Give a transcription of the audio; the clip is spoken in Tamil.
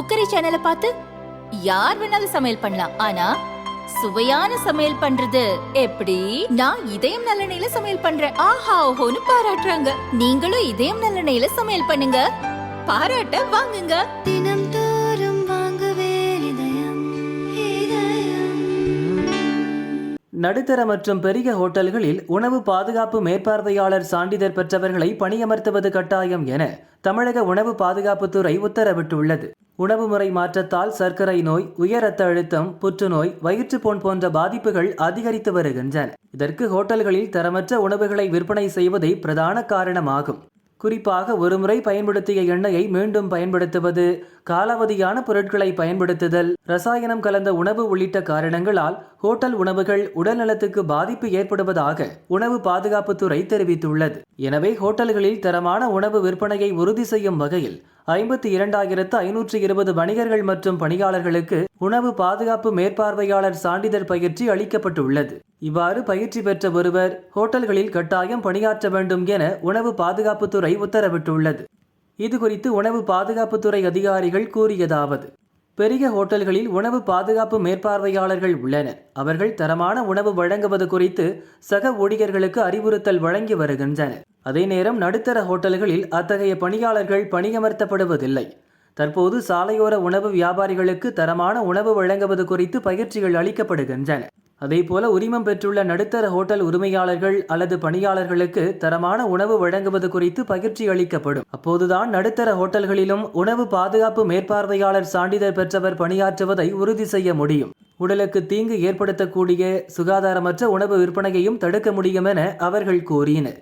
குக்கரி சேனலை பார்த்து யார் வேணாலும் சமையல் பண்ணலாம். ஆனா சுவையான சமையல் பண்றது எப்படி? நான் இதயம் நல்லெண்ணெயில சமையல் பண்றேன். ஆஹா ஓஹோன்னு பாராட்டுறாங்க. நீங்களும் இதயம் நல்லெண்ணெயில சமையல் பண்ணுங்க. பாராட்ட வாங்குங்க. தினம் தோறும் வாங்குவே இதயம் இதயம். நடுத்தர மற்றும் பெரிய ஹோட்டல்களில் உணவு பாதுகாப்பு மேற்பார்வையாளர் சான்றிதழ் பெற்றவர்களை பணியமர்த்துவது கட்டாயம் என தமிழக உணவு பாதுகாப்புத்துறை உத்தரவிட்டுள்ளது. உணவு முறை மாற்றத்தால் சர்க்கரை நோய் உயர் ரத்த அழுத்தம் புற்றுநோய் வயிற்றுப்போன் போன்ற பாதிப்புகள் அதிகரித்து வருகின்றன. இதற்கு ஹோட்டல்களில் தரமற்ற உணவுகளை விற்பனை செய்வதே பிரதான காரணமாகும். குறிப்பாக ஒருமுறை பயன்படுத்திய எண்ணெயை மீண்டும் பயன்படுத்துவது காலாவதியான பொருட்களை பயன்படுத்துதல் ரசாயனம் கலந்த உணவு உள்ளிட்ட காரணங்களால் ஹோட்டல் உணவுகள் உடல்நலத்துக்கு பாதிப்பு ஏற்படுவதாக உணவு பாதுகாப்புத்துறை தெரிவித்துள்ளது. எனவே ஹோட்டல்களில் தரமான உணவு விற்பனையை உறுதி செய்யும் வகையில் ஐம்பத்தி இரண்டாயிரத்து ஐநூற்று இருபது வணிகர்கள் மற்றும் பணியாளர்களுக்கு உணவு பாதுகாப்பு மேற்பார்வையாளர் சான்றிதழ் பயிற்சி அளிக்கப்பட்டுள்ளது. இவ்வாறு பயிற்சி பெற்ற ஒருவர் ஹோட்டல்களில் கட்டாயம் பணியாற்ற வேண்டும் என உணவு பாதுகாப்புத்துறை உத்தரவிட்டுள்ளது. இதுகுறித்து உணவு பாதுகாப்புத்துறை அதிகாரிகள் கூறியதாவது பெரிய ஹோட்டல்களில் உணவு பாதுகாப்பு மேற்பார்வையாளர்கள் உள்ளனர். அவர்கள் தரமான உணவு வழங்குவது குறித்து சக ஊழியர்களுக்கு அறிவுறுத்தல் வழங்கி வருகின்றனர். அதே நேரம் நடுத்தர ஹோட்டல்களில் அத்தகைய பணியாளர்கள் பணியமர்த்தப்படுவதில்லை. தற்போது சாலையோர உணவு வியாபாரிகளுக்கு தரமான உணவு வழங்குவது குறித்து பயிற்சிகள் அளிக்கப்படுகின்றன. அதேபோல உரிமம் பெற்றுள்ள நடுத்தர ஹோட்டல் உரிமையாளர்கள் அல்லது பணியாளர்களுக்கு தரமான உணவு வழங்குவது குறித்து பயிற்சி அளிக்கப்படும். அப்போதுதான் நடுத்தர ஹோட்டல்களிலும் உணவு பாதுகாப்பு மேற்பார்வையாளர் சான்றிதழ் பெற்றவர் பணியாற்றுவதை உறுதி செய்ய முடியும். உடலுக்கு தீங்கு ஏற்படுத்தக்கூடிய சுகாதாரமற்ற உணவு விற்பனையையும் தடுக்க முடியும் என அவர்கள் கூறினர்.